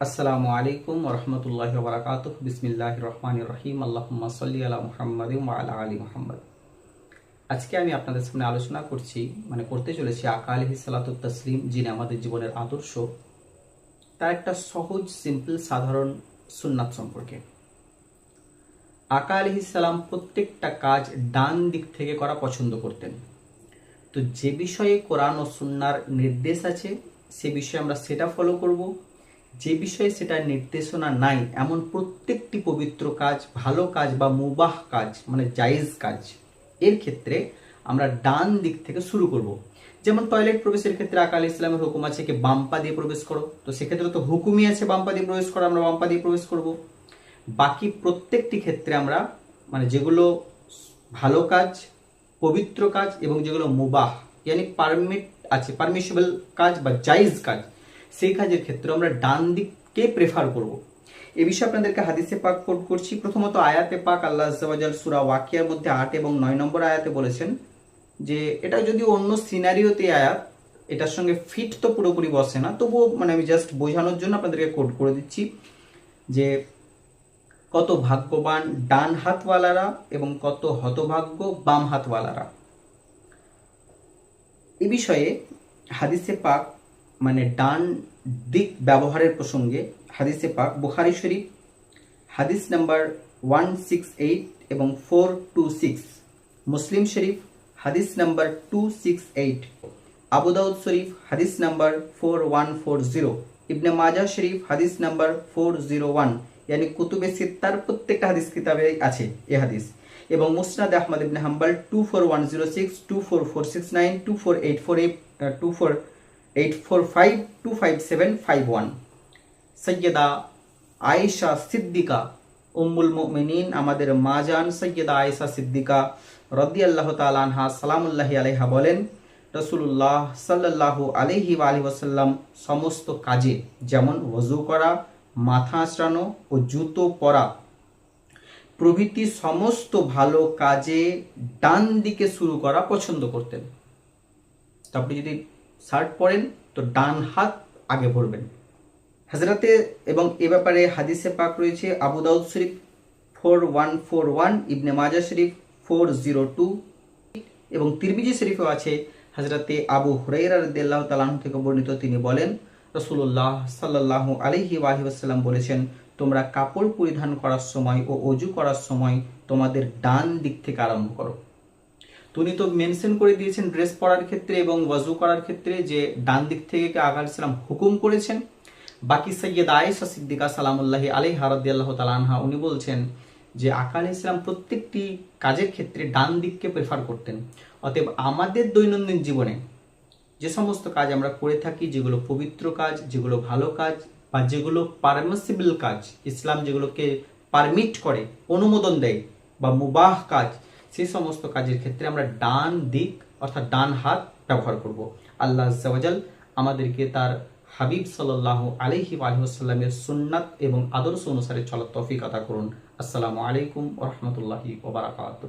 আসসালামু আলাইকুম রহমতুল্লাহ বারাকাত বিসমিল্লাহ রহমান রহিম। আল্লাহ সাল্লি আলা মুহাম্মদ আলা আলী মুহাম্মদ। আজকে আমি আপনাদের সামনে আলোচনা করছি মানে করতে চলেছি আকা আলহি সালাতুত তসলিম, যিনি আমাদের জীবনের আদর্শ। তার একটা সহজ, সিম্পল, সাধারণ সুন্নাত সম্পর্কে। আকা আলহি সালাম প্রত্যেকটা কাজ ডান দিক থেকে করা পছন্দ করতেন। তো যে বিষয়ে কোরআন ও সুন্নার নির্দেশ আছে, সে বিষয়ে আমরা সেটা ফলো করব। যে বিষয়ে সেটা নির্দেশনা নাই, এমন প্রত্যেকটি পবিত্র কাজ, ভালো কাজ বা মুবাহ কাজ মানে জায়েজ কাজ, এর ক্ষেত্রে আমরা ডান দিক থেকে শুরু করব। যেমন টয়লেট প্রবেশের ক্ষেত্রে আকাল ইসলামের হুকুম আছে কি বাম্পা দিয়ে প্রবেশ করো। তো সেক্ষেত্রে তো হুকুমই আছে বাম্পা দিয়ে প্রবেশ করো, আমরা বাম্পা দিয়ে প্রবেশ করব। বাকি প্রত্যেকটি ক্ষেত্রে আমরা মানে যেগুলো ভালো কাজ, পবিত্র কাজ এবং যেগুলো মুবাহ, ইয়ানি পারমিট আছে, পারমিশেবল কাজ বা জাইজ কাজ সেই কাজের ক্ষেত্রে আমরা ডান দিককে প্রেফার করব। এ বিষয়ে আপনাদেরকে হাদিসে পাক কোট করছি। প্রথমত আয়াতে পাক আল্লাহ আজ্জাওয়াজাল সুরা ওয়াকিয়ার মধ্যে আট এবং নয় নম্বর আয়াতে বলেছেন যে, এটা যদি অন্য সিনারিওতে আয়াত, এটার সঙ্গে ফিট তো পুরোপুরি বসে না। তবুও মানে আমি জাস্ট বোঝানোর জন্য আপনাদেরকে কোট করে দিচ্ছি যে, কত ভাগ্যবান ডান হাতওয়ালারা এবং কত হতভাগ্য বাম হাতওয়ালারা। এ বিষয়ে হাদিসে পাক মানে ডান দিক ব্যবহারের প্রসঙ্গে হাদিসে পাক বুখারি শরীফ, হাদিস নাম্বার ওয়ান এবং ফোর মুসলিম শরীফ, হাদিস number two six eight Abu Dawud শরীফ, হাদিস number four one four zero, ইবনে মাজা শরীফ, হাদিস নাম্বার ফোর জিরো ওয়ান, ইয়ানি কুতুবে সিত্তার প্রত্যেকটা হাদিস কিতাবে আছে এ হাদিস। এবং Musnad Ahmad Ibn Hanbal two four one zero six, two four four six nine, two four eight four eight two four eight four five two five seven five one Syeda Ayesha Siddika উম্মুল মুমিনিন আমাদের মা জান সৈয়দা আয়েশা সিদ্দিকা রদি আল্লাহ তালানহা সালামুল্লাহ আলাইহা বলেন রসুল্লাহ সাল্লাহ আলহি আলি ওসাল্লাম সমস্ত কাজে যেমন ওযু করা মাথা আঁচড়ানো ও জুতো পরা প্রভৃতি সমস্ত ভালো কাজে ডান দিকে শুরু করা পছন্দ করতেন তো আপনি যদি শার্ট পরেন, তো ডান হাত আগে পরবেন হাজরাতে এবং এ ব্যাপারে হাদিসে পাক রয়েছে, Abu Dawud Sharif four one four one, Ibn Majah Sharif four zero two এবং তিরমিজি শরীফেও আছে, হাজরাতে আবু হুরাইরা রদিয়াল্লাহ তালাহ থেকে বর্ণিত তিনি বলেন রসুল্লাহ সাল্লাহ আলহি ওয়াহি ওয়াসাল্লাম বলেছেন, তোমরা কাপড় পরিধান করার সময় ও অজু করার সময় তোমাদের ডান দিক থেকে আরম্ভ করো। তিনি তো মেনশন করে দিয়েছেন ড্রেস পরার ক্ষেত্রে এবং ওয়াজু করার ক্ষেত্রে যে ডান দিক থেকে আকাল ইসলাম হুকুম করেছেন। বাকি সৈয়দ আয়েশা সিদ্দিকা সালামুল্লাহি আলাই হারদি আল্লাহ তালানহা উনি বলছেন যে আকাল ইসলাম প্রত্যেকটি কাজের ক্ষেত্রে ডান দিককে প্রেফার করতেন। অতএব আমাদের দৈনন্দিন জীবনে যে সমস্ত কাজ আমরা করে থাকি, যেগুলো পবিত্র কাজ, যেগুলো ভালো কাজ বা যেগুলো পারমিসিবল কাজ, ইসলাম যেগুলোকে পারমিট করে, অনুমোদন দেয় বা মুবাহ কাজ সেই সমস্ত কাজের ক্ষেত্রে আমরা ডান দিক অর্থাৎ ডান হাত ব্যবহার করব। আল্লাহ জওয়াজাল আমাদেরকে তার হাবিব সাল্লাহ আলহি আলহামের সুন্নাত এবং আদর্শ অনুসারে চলার তফিক আদা করুন। আসসালামু আলাইকুম ওরহমতুল্লাহি ওবরাকাত